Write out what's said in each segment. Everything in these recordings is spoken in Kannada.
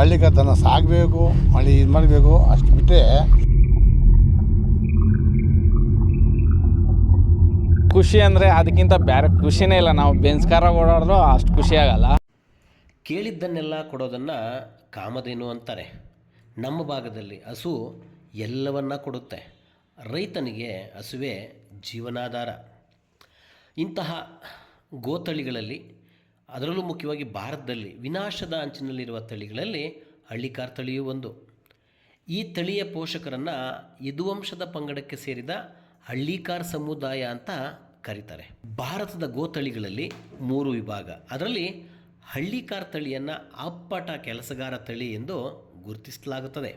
ಹಳ್ಳಿಕಾರ್ ದನ ಸಾಗಬೇಕು ಹಳ್ಳಿ ಇದು ಮಾಡಬೇಕು ಅಷ್ಟು ಬಿಟ್ಟರೆ ಖುಷಿ ಅಂದರೆ ಅದಕ್ಕಿಂತ ಬೇರೆ ಖುಷಿನೇ ಇಲ್ಲ. ನಾವು ಬೆನ್ಸ್ಕಾರ ಓಡಾಡಿದ್ರು ಅಷ್ಟು ಖುಷಿ ಆಗಲ್ಲ. ಕೇಳಿದ್ದನ್ನೆಲ್ಲ ಕೊಡೋದನ್ನು ಕಾಮಧೇನು ಅಂತಾರೆ. ನಮ್ಮ ಭಾಗದಲ್ಲಿ ಹಸು ಎಲ್ಲವನ್ನ ಕೊಡುತ್ತೆ. ರೈತನಿಗೆ ಹಸುವೆ ಜೀವನಾಧಾರ. ಇಂತಹ ಗೋತಳಿಗಳಲ್ಲಿ ಅದರಲ್ಲೂ ಮುಖ್ಯವಾಗಿ ಭಾರತದಲ್ಲಿ ವಿನಾಶದ ಅಂಚಿನಲ್ಲಿರುವ ತಳಿಗಳಲ್ಲಿ ಹಳ್ಳಿಕಾರ್ ತಳಿಯೂ ಒಂದು. ಈ ತಳಿಯ ಪೋಷಕರನ್ನು ಯದುವಂಶದ ಪಂಗಡಕ್ಕೆ ಸೇರಿದ ಹಳ್ಳಿಕಾರ್ ಸಮುದಾಯ ಅಂತ ಕರೀತಾರೆ. ಭಾರತದ ಗೋತಳಿಗಳಲ್ಲಿ ಮೂರು ವಿಭಾಗ. ಅದರಲ್ಲಿ ಹಳ್ಳಿಕಾರ್ ತಳಿಯನ್ನು ಅಪ್ಪಟ ಕೆಲಸಗಾರ ತಳಿ ಎಂದು ಗುರುತಿಸಲಾಗುತ್ತದೆ.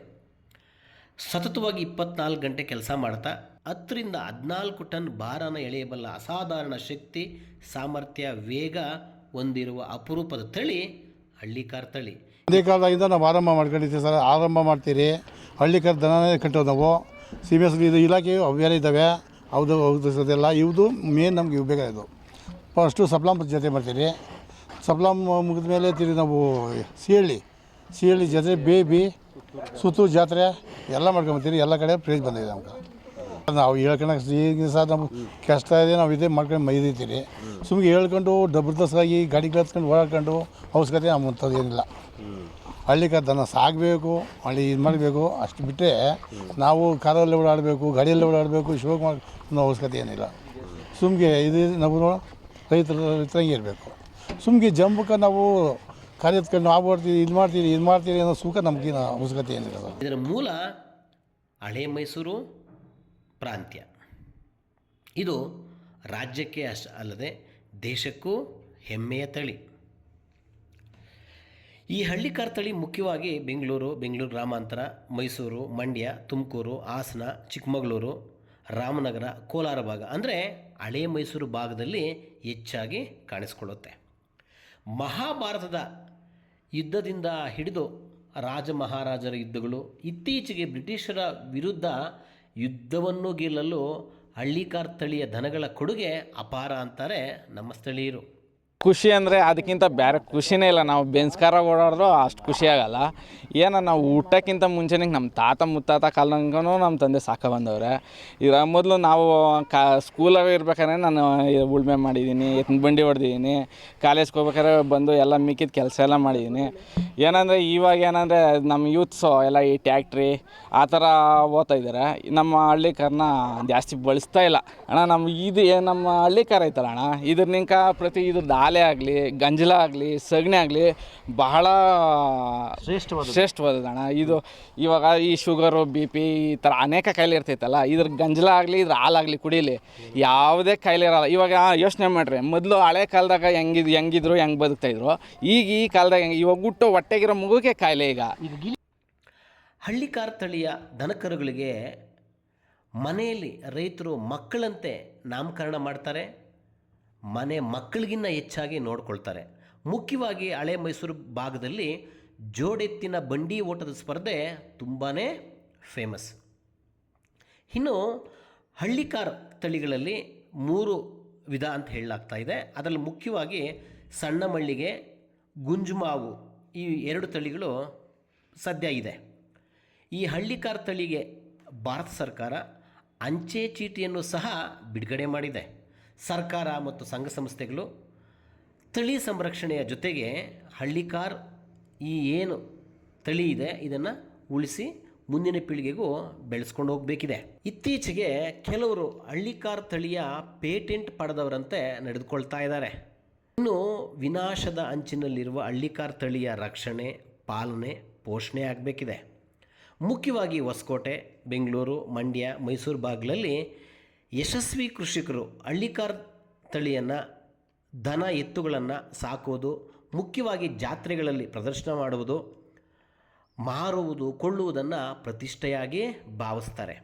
ಸತತವಾಗಿ ಇಪ್ಪತ್ನಾಲ್ಕು ಗಂಟೆ ಕೆಲಸ ಮಾಡ್ತಾ, ಹತ್ತರಿಂದ ಹದಿನಾಲ್ಕು ಟನ್ ಭಾರನ ಎಳೆಯಬಲ್ಲ ಅಸಾಧಾರಣ ಶಕ್ತಿ, ಸಾಮರ್ಥ್ಯ, ವೇಗ ಹೊಂದಿರುವ ಅಪರೂಪದ ತಳಿ ಹಳ್ಳಿಕಾರ್ ತಳಿ. ಅದೇ ಕಾಲದಾಗಿಂದ ನಾವು ಆರಂಭ ಮಾಡ್ಕೊಂಡಿದ್ದೀವಿ ಸರ್. ಆರಂಭ ಮಾಡ್ತೀರಿ. ಹಳ್ಳಿಕಾರ ದನನೇ ಕಟ್ಟೋದು ನಾವು. ಸಿ ಬಿ ಎಸ್ ಇದು ಇಲಾಖೆ ಅವ್ಯಾರ ಇದ್ದಾವೆ. ಹೌದು ಸದೆಲ್ಲ ಇವುದು ಮೇನ್ ನಮ್ಗೆ ಇವು ಬೇಕಾಗಿದ್ದು. ಫಸ್ಟು ಸಪ್ಲಾಮ್ ಜೊತೆ ಮಾಡ್ತೀರಿ. ಸಪ್ಲಾಮ್ ಮುಗಿದ ಮೇಲೆ ತಿರುಗಿ ನಾವು ಸಿಹಳ್ಳಿ ಸಿಹಳ್ಳಿ ಜೊತೆ ಬೇಬಿ, ಸುತ್ತು ಜಾತ್ರೆ ಎಲ್ಲ ಮಾಡ್ಕೊಂಬತ್ತೀರಿ ಎಲ್ಲ ಕಡೆ ಪ್ರೈಸ್ ಬಂದಿದೆ ನಮ್ಗೆ. ನಾವು ಹೇಳ್ಕೊಳಕ್ ಈಗ ಸಹ ನಮ್ಗೆ ಕಷ್ಟ ಇದೆ, ನಾವು ಇದೇ ಮಾಡ್ಕೊಂಡು ಮೈದೀತೀರಿ ಸುಮ್ಮನೆ ಹೇಳ್ಕೊಂಡು ಜಬರ್ದಸ್ತಾಗಿ ಗಾಡಿ ಹತ್ಕೊಂಡು ಓಡಾಡ್ಕೊಂಡು ಅವಶ್ಯಕತೆ ನಮ್ಮಂಥದ್ದು ಏನಿಲ್ಲ. ಹಳ್ಳಿಕಾರ್ ದನ ಸಾಗಬೇಕು ಹಳ್ಳಿ ಇದು ಮಾಡಬೇಕು, ಅಷ್ಟು ಬಿಟ್ಟರೆ ನಾವು ಕಾರಲ್ಲಿ ಓಡಾಡಬೇಕು, ಗಾಡಿಯಲ್ಲಿ ಓಡಾಡಬೇಕು ಶೋಕ್ ಮಾಡಿ ಅನ್ನೋ ಅವಶ್ಯಕತೆ ಏನಿಲ್ಲ. ಸುಮ್ಗೆ ಇದು ನಾವು ರೈತರ ರೈತರಂಗೆ ಇರಬೇಕು. ಸುಮ್ಗೆ ಜಂಬಕ್ಕೆ ನಾವು ಕಾರ್ಯ ಎತ್ಕೊಂಡು ನಾವು ಓಡ್ತೀವಿ ಇದು ಮಾಡ್ತೀವಿ ಇದು ಮಾಡ್ತೀವಿ ಅನ್ನೋ ಸುಖ ನಮಗೆ ಅವಶ್ಯಕತೆ ಏನಿಲ್ಲ. ಇದರ ಮೂಲ ಹಳೆ ಮೈಸೂರು ಪ್ರಾಂತ್ಯ. ಇದು ರಾಜ್ಯಕ್ಕೆ ಅಷ್ಟ ಅಲ್ಲದೆ ದೇಶಕ್ಕೂ ಹೆಮ್ಮೆಯ ತಳಿ. ಈ ಹಳ್ಳಿಕಾರ್ ತಳಿ ಮುಖ್ಯವಾಗಿ ಬೆಂಗಳೂರು ಬೆಂಗಳೂರು ಗ್ರಾಮಾಂತರ, ಮೈಸೂರು, ಮಂಡ್ಯ, ತುಮಕೂರು, ಹಾಸನ, ಚಿಕ್ಕಮಗಳೂರು, ರಾಮನಗರ, ಕೋಲಾರ ಭಾಗ ಅಂದರೆ ಹಳೆ ಮೈಸೂರು ಭಾಗದಲ್ಲಿ ಹೆಚ್ಚಾಗಿ ಕಾಣಿಸ್ಕೊಳ್ಳುತ್ತೆ. ಮಹಾಭಾರತದ ಯುದ್ಧದಿಂದ ಹಿಡಿದು ರಾಜ ಮಹಾರಾಜರ ಯುದ್ಧಗಳು ಇತ್ತೀಚೆಗೆ ಬ್ರಿಟಿಷರ ವಿರುದ್ಧ ಯುದ್ಧವನ್ನು ಗೆಲ್ಲಲು ಹಳ್ಳಿಕಾರ್ ತಳಿಯ ದನಗಳ ಕೊಡುಗೆ ಅಪಾರ ಅಂತಾರೆ ನಮ್ಮ ಸ್ಥಳೀಯರು. ಖುಷಿ ಅಂದರೆ ಅದಕ್ಕಿಂತ ಬೇರೆ ಖುಷಿನೇ ಇಲ್ಲ. ನಾವು ಬೆನ್ಸ್ಕಾರ ಓಡಾಡಿದ್ರು ಅಷ್ಟು ಖುಷಿ ಆಗಲ್ಲ. ಏನೋ ನಾವು ಊಟಕ್ಕಿಂತ ಮುಂಚೆನೇ ನಮ್ಮ ತಾತ ಮುತ್ತಾತ ಕಾಲಂಗೂ ನಮ್ಮ ತಂದೆ ಸಾಕ ಬಂದವ್ರೆ. ಇದರ ಮೊದಲು ನಾವು ಕಾ ಸ್ಕೂಲಾಗ ಇರ್ಬೇಕಾದ್ರೆ ನಾನು ಉಳ್ಮೆ ಮಾಡಿದ್ದೀನಿ ಎತ್ತಿನ ಬಂಡಿ ಹೊಡೆದಿದ್ದೀನಿ, ಕಾಲೇಜ್ಗೆ ಹೋಗ್ಬೇಕಾದ್ರೆ ಬಂದು ಎಲ್ಲ ಮಿಕ್ಕಿದ ಕೆಲಸ ಎಲ್ಲ ಮಾಡಿದ್ದೀನಿ. ಏನಂದರೆ ಇವಾಗ ಏನಂದರೆ ನಮ್ಮ ಯೂತ್ಸು ಎಲ್ಲ ಈ ಟ್ಯಾಕ್ಟ್ರಿ ಆ ಥರ ಓದ್ತಾ ಇದ್ದಾರೆ ನಮ್ಮ ಹಳ್ಳಿ ಕಾರ್ನ ಜಾಸ್ತಿ ಬಳಸ್ತಾ ಇಲ್ಲ. ಅಣ್ಣ ನಮ್ಮ ಇದು ನಮ್ಮ ಹಳ್ಳಿಕಾರ ಐತಲ್ಲ ಅಣ್ಣ, ಇದ್ರ ನಿಂಕ ಪ್ರತಿ ಇದ್ರದ್ದು ಆಲೆ ಆಗಲಿ ಗಂಜಲ ಆಗಲಿ ಸಗಣಿ ಆಗಲಿ ಬಹಳ ಶ್ರೇಷ್ಠವಾದ ಅಣ್ಣ. ಇದು ಇವಾಗ ಈ ಶುಗರು ಬಿ ಪಿ ಈ ಥರ ಅನೇಕ ಕಾಯಿಲೆ ಇರ್ತೈತಲ್ಲ ಇದ್ರ ಗಂಜಲ ಆಗಲಿ ಇದ್ರ ಹಾಲಾಗಲಿ ಕುಡೀಲಿ ಯಾವುದೇ ಕಾಯಿಲೆ ಇರಲ್ಲ. ಇವಾಗ ಯೋಚನೆ ಮಾಡ್ರಿ ಮೊದಲು ಹಳೆ ಕಾಲದಾಗ ಹೆಂಗಿದ್ ಹೆಂಗಿದ್ರು ಹೆಂಗೆ ಬದುಕ್ತಾಯಿದ್ರು ಈಗ ಈ ಕಾಲದಾಗ ಹೆಂಗೆ ಇವಾಗ ಹುಟ್ಟು ಹೊಟ್ಟೆಗಿರೋ ಮಗುಗೆ ಕಾಯಿಲೆ ಈಗ. ಹಳ್ಳಿ ಕಾರ್ ತಳಿಯ ದನಕರುಗಳಿಗೆ ಮನೆಯಲ್ಲಿ ರೈತರು ಮಕ್ಕಳಂತೆ ನಾಮಕರಣ ಮಾಡ್ತಾರೆ. ಮನೆ ಮಕ್ಕಳಿಗಿನ್ನ ಹೆಚ್ಚಾಗಿ ನೋಡ್ಕೊಳ್ತಾರೆ. ಮುಖ್ಯವಾಗಿ ಹಳೆ ಮೈಸೂರು ಭಾಗದಲ್ಲಿ ಜೋಡೆತ್ತಿನ ಬಂಡಿ ಓಟದ ಸ್ಪರ್ಧೆ ತುಂಬಾ ಫೇಮಸ್ ಇನ್ನು ಹಳ್ಳಿಕಾರ್ ತಳಿಗಳಲ್ಲಿ ಮೂರು ವಿಧ ಅಂತ ಹೇಳಲಾಗ್ತಾ ಇದೆ. ಅದರಲ್ಲಿ ಮುಖ್ಯವಾಗಿ ಸಣ್ಣ ಮಳ್ಳಿಗೆ ಗುಂಜುಮಾವು ಈ ಎರಡು ತಳಿಗಳು ಸದ್ಯ ಇದೆ. ಈ ಹಳ್ಳಿಕಾರ್ ತಳಿಗೆ ಭಾರತ ಸರ್ಕಾರ ಅಂಚೆ ಚೀಟಿಯನ್ನು ಸಹ ಬಿಡುಗಡೆ ಮಾಡಿದೆ. ಸರ್ಕಾರ ಮತ್ತು ಸಂಘ ಸಂಸ್ಥೆಗಳು ತಳಿ ಸಂರಕ್ಷಣೆಯ ಜೊತೆಗೆ ಹಳ್ಳಿಕಾರ್ ಈ ಏನು ತಳಿ ಇದೆ, ಇದನ್ನು ಉಳಿಸಿ ಮುಂದಿನ ಪೀಳಿಗೆಗೂ ಬೆಳೆಸ್ಕೊಂಡು ಹೋಗಬೇಕಿದೆ. ಇತ್ತೀಚೆಗೆ ಕೆಲವರು ಹಳ್ಳಿಕಾರ್ ತಳಿಯ ಪೇಟೆಂಟ್ ಪಡೆದವರಂತೆ ನಡೆದುಕೊಳ್ತಾ ಇದ್ದಾರೆ. ಇನ್ನು ವಿನಾಶದ ಅಂಚಿನಲ್ಲಿರುವ ಹಳ್ಳಿಕಾರ್ ತಳಿಯ ರಕ್ಷಣೆ, ಪಾಲನೆ, ಪೋಷಣೆ ಆಗಬೇಕಿದೆ. ಮುಖ್ಯವಾಗಿ ಹೊಸಕೋಟೆ, ಬೆಂಗಳೂರು, ಮಂಡ್ಯ, ಮೈಸೂರು ಭಾಗಗಳಲ್ಲಿ ಯಶಸ್ವಿ ಕೃಷಿಕರು ಹಳ್ಳಿಕಾರ್ ತಳಿಯನ್ನು, ದನ ಎತ್ತುಗಳನ್ನು ಸಾಕುವುದು ಮುಖ್ಯವಾಗಿ ಜಾತ್ರೆಗಳಲ್ಲಿ ಪ್ರದರ್ಶನ ಮಾಡುವುದು, ಮಾರುವುದು, ಕೊಳ್ಳುವುದನ್ನು ಪ್ರತಿಷ್ಠೆಯಾಗಿ ಭಾವಿಸ್ತಾರೆ.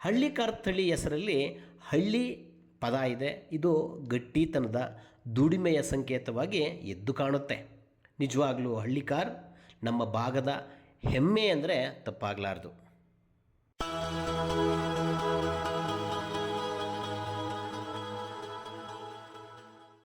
ಹಳ್ಳಿಕಾರ್ ತಳಿ ಹೆಸರಲ್ಲಿ ಹಳ್ಳಿ ಪದ ಇದೆ. ಇದು ಗಟ್ಟಿತನದ, ದುಡಿಮೆಯ ಸಂಕೇತವಾಗಿ ಎದ್ದು ಕಾಣುತ್ತೆ. ನಿಜವಾಗ್ಲೂ ಹಳ್ಳಿಕಾರ್ ನಮ್ಮ ಭಾಗದ ಹೆಮ್ಮೆ ಅಂದರೆ ತಪ್ಪಾಗಲಾರ್ದು.